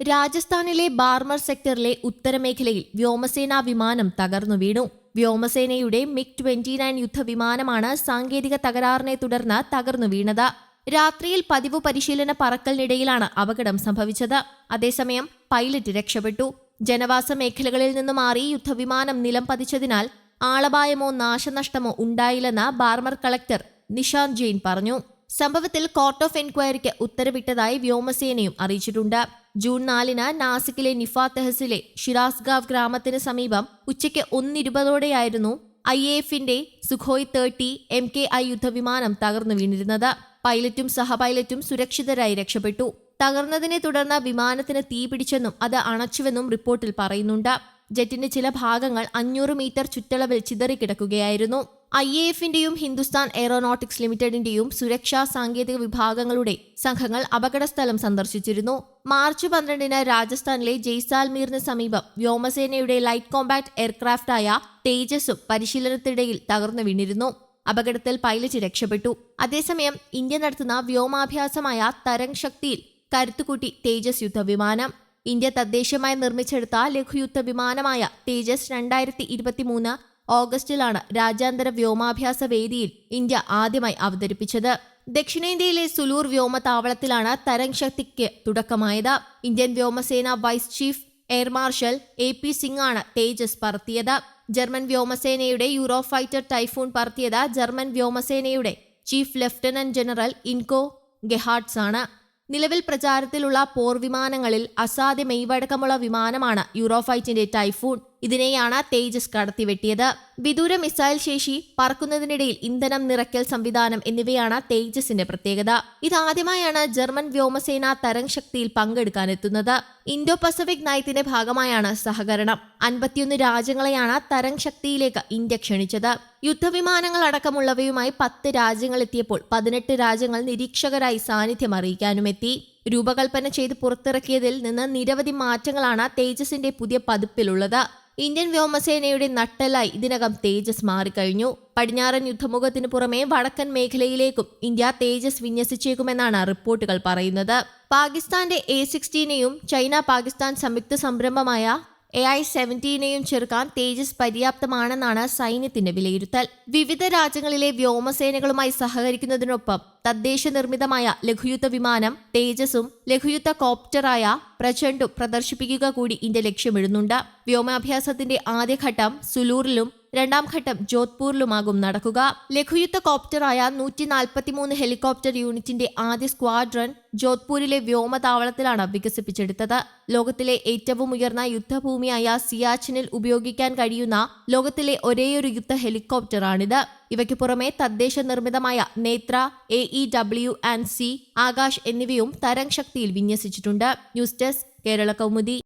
രാജസ്ഥാനിലെ ബാർമർ സെക്ടറിലെ ഉത്തരമേഖലയിൽ വ്യോമസേനാ വിമാനം തകർന്നു വീണു. വ്യോമസേനയുടെ മിഗ് ട്വന്റി നയൻ യുദ്ധവിമാനമാണ് സാങ്കേതിക തകരാറിനെ തുടർന്ന് തകർന്നു വീണത്. രാത്രിയിൽ പതിവ് പരിശീലന പറക്കലിനിടയിലാണ് അപകടം സംഭവിച്ചത്. അതേസമയം പൈലറ്റ് രക്ഷപ്പെട്ടു. ജനവാസ മേഖലകളിൽ നിന്ന് മാറി യുദ്ധവിമാനം നിലം പതിച്ചതിനാൽ ആളപായമോ നാശനഷ്ടമോ ഉണ്ടായില്ലെന്ന് ബാർമർ കളക്ടർ നിഷാന്ത് ജെയിൻ പറഞ്ഞു. സംഭവത്തിൽ കോർട്ട് ഓഫ് എൻക്വയറിക്ക് ഉത്തരവിട്ടതായി വ്യോമസേനയും അറിയിച്ചിട്ടുണ്ട്. ജൂൺ നാലിന് നാസിക്കിലെ നിഫ തെഹസിലെ ഷിറാസ്ഗാവ് ഗ്രാമത്തിന് സമീപം ഉച്ചയ്ക്ക് ഒന്നിരുപതോടെയായിരുന്നു ഐ എ എഫിന്റെ Sukhoi thirty M K I യുദ്ധവിമാനം തകർന്നു വീണിരുന്നത്. പൈലറ്റും സഹപൈലറ്റും സുരക്ഷിതരായി രക്ഷപ്പെട്ടു. തകർന്നതിനെ തുടർന്ന് വിമാനത്തിന് തീപിടിച്ചെന്നും അത് അണച്ചുവെന്നും റിപ്പോർട്ടിൽ പറയുന്നുണ്ട്. ജെറ്റിന്റെ ചില ഭാഗങ്ങൾ അഞ്ഞൂറ് മീറ്റർ ചുറ്റളവിൽ ചിതറിക്കിടക്കുകയായിരുന്നു. ഐ എ എഫിന്റെയും ഹിന്ദുസ്ഥാൻ എയറോനോട്ടിക്സ് ലിമിറ്റഡിന്റെയും സുരക്ഷാ സാങ്കേതിക വിഭാഗങ്ങളുടെ സംഘങ്ങൾ അപകടസ്ഥലം സന്ദർശിച്ചിരുന്നു. മാർച്ച് പന്ത്രണ്ടിന് രാജസ്ഥാനിലെ ജയ്സാൽമീറിന് സമീപം വ്യോമസേനയുടെ ലൈറ്റ് കോമ്പാക്ട് എയർക്രാഫ്റ്റായ തേജസും പരിശീലനത്തിനിടയിൽ തകർന്നു വീണിരുന്നു. അപകടത്തിൽ പൈലറ്റ് രക്ഷപ്പെട്ടു. അതേസമയം ഇന്ത്യ നടത്തുന്ന വ്യോമാഭ്യാസമായ തരംഗ് ശക്തിയിൽ കരുത്തുകൂട്ടി തേജസ് യുദ്ധവിമാനം. ഇന്ത്യ തദ്ദേശമായി നിർമ്മിച്ചെടുത്ത ലഘുയുദ്ധ വിമാനമായ തേജസ് രണ്ടായിരത്തി ഇരുപത്തിമൂന്ന് ഓഗസ്റ്റിലാണ് രാജ്യാന്തര വ്യോമാഭ്യാസ വേദിയിൽ ഇന്ത്യ ആദ്യമായി അവതരിപ്പിച്ചത്. ദക്ഷിണേന്ത്യയിലെ സുലൂർ വ്യോമതാവളത്തിലാണ് തരംഗ് ശക്തിക്ക് തുടക്കമായത്. ഇന്ത്യൻ വ്യോമസേന vice chief air marshal A P Singh ആണ് തേജസ് പറത്തിയത്. ജർമ്മൻ വ്യോമസേനയുടെ യൂറോ ഫൈറ്റർ ടൈഫൂൺ പറത്തിയത് ജർമ്മൻ വ്യോമസേനയുടെ chief lieutenant general Ingo Gerhartz ആണ് നിലവിൽ പ്രചാരത്തിലുള്ള പോർവിമാനങ്ങളിൽ അസാധ്യ മെയ്വഴക്കമുള്ള വിമാനമാണ് യൂറോഫൈറ്റിന്റെ ടൈഫൂൺ. ഇതിനെയാണ് തേജസ് കടത്തിവെട്ടിയത് വിദൂര മിസൈൽ ശേഷി പറക്കുന്നതിനിടയിൽ ഇന്ധനം നിറയ്ക്കൽ സംവിധാനം എന്നിവയാണ് തേജസിന്റെ പ്രത്യേകത. ഇതാദ്യമായാണ് ജർമ്മൻ വ്യോമസേന തരംഗ് ശക്തിയിൽ പങ്കെടുക്കാനെത്തുന്നത്. ഇൻഡോ പസഫിക് നയത്തിന്റെ ഭാഗമായാണ് സഹകരണം. അൻപത്തിയൊന്ന് രാജ്യങ്ങളെയാണ് തരംഗ് ശക്തിയിലേക്ക് ഇന്ത്യ ക്ഷണിച്ചത്. യുദ്ധവിമാനങ്ങൾ അടക്കമുള്ളവയുമായി പത്ത് രാജ്യങ്ങൾ എത്തിയപ്പോൾ പതിനെട്ട് രാജ്യങ്ങൾ നിരീക്ഷകരായി സാന്നിധ്യം അറിയിക്കാനുമെത്തി. രൂപകൽപ്പന ചെയ്ത് പുറത്തിറക്കിയതിൽ നിന്ന് നിരവധി മാറ്റങ്ങളാണ് തേജസിന്റെ പുതിയ പതിപ്പിലുള്ളത്. ഇന്ത്യൻ വ്യോമസേനയുടെ നട്ടലായി ഇതിനകം തേജസ് മാറിക്കഴിഞ്ഞു. പടിഞ്ഞാറൻ യുദ്ധമുഖത്തിന് പുറമെ വടക്കൻ മേഖലയിലേക്കും ഇന്ത്യ തേജസ് വിന്യസിച്ചേക്കുമെന്നാണ് റിപ്പോർട്ടുകൾ പറയുന്നത്. പാകിസ്ഥാന്റെ എ സിക്സ്റ്റീനെയും ചൈന പാകിസ്ഥാൻ സംയുക്ത സംരംഭമായ എ ഐ സെവന്റീനെയും ചെറുക്കാൻ തേജസ് പര്യാപ്തമാണെന്നാണ് സൈന്യത്തിന്റെ വിലയിരുത്തൽ. വിവിധ രാജ്യങ്ങളിലെ വ്യോമസേനകളുമായി സഹകരിക്കുന്നതിനൊപ്പം തദ്ദേശ നിർമ്മിതമായ ലഘുയുദ്ധ വിമാനം തേജസും ലഘുയുദ്ധ കോപ്റ്ററായ പ്രചണ്ഡും പ്രദർശിപ്പിക്കുക കൂടി ഇന്ത്യ ലക്ഷ്യമിടുന്നുണ്ട്. വ്യോമാഭ്യാസത്തിന്റെ ആദ്യഘട്ടം സുലൂറിലും രണ്ടാം ഘട്ടം ജോധ്പൂരിലുമാകും നടക്കുക. ലഘുയുദ്ധ കോപ്റ്ററായ നൂറ്റി നാൽപ്പത്തിമൂന്ന് ഹെലികോപ്റ്റർ യൂണിറ്റിന്റെ ആദ്യ സ്ക്വാഡ്രൺ ജോധ്പൂരിലെ വ്യോമതാവളത്തിലാണ് വികസിപ്പിച്ചെടുത്തത്. ലോകത്തിലെ ഏറ്റവും ഉയർന്ന യുദ്ധഭൂമിയായ സിയാച്ചിനിൽ ഉപയോഗിക്കാൻ കഴിയുന്ന ലോകത്തിലെ ഒരേയൊരു യുദ്ധ ഹെലികോപ്റ്ററാണിത്. ഇവയ്ക്ക് പുറമെ തദ്ദേശ നിർമ്മിതമായ Netra A E W and C Akash എന്നിവയും തരംഗ് ശക്തിയിൽ വിന്യസിച്ചിട്ടുണ്ട്. News desk Kerala Kaumudi.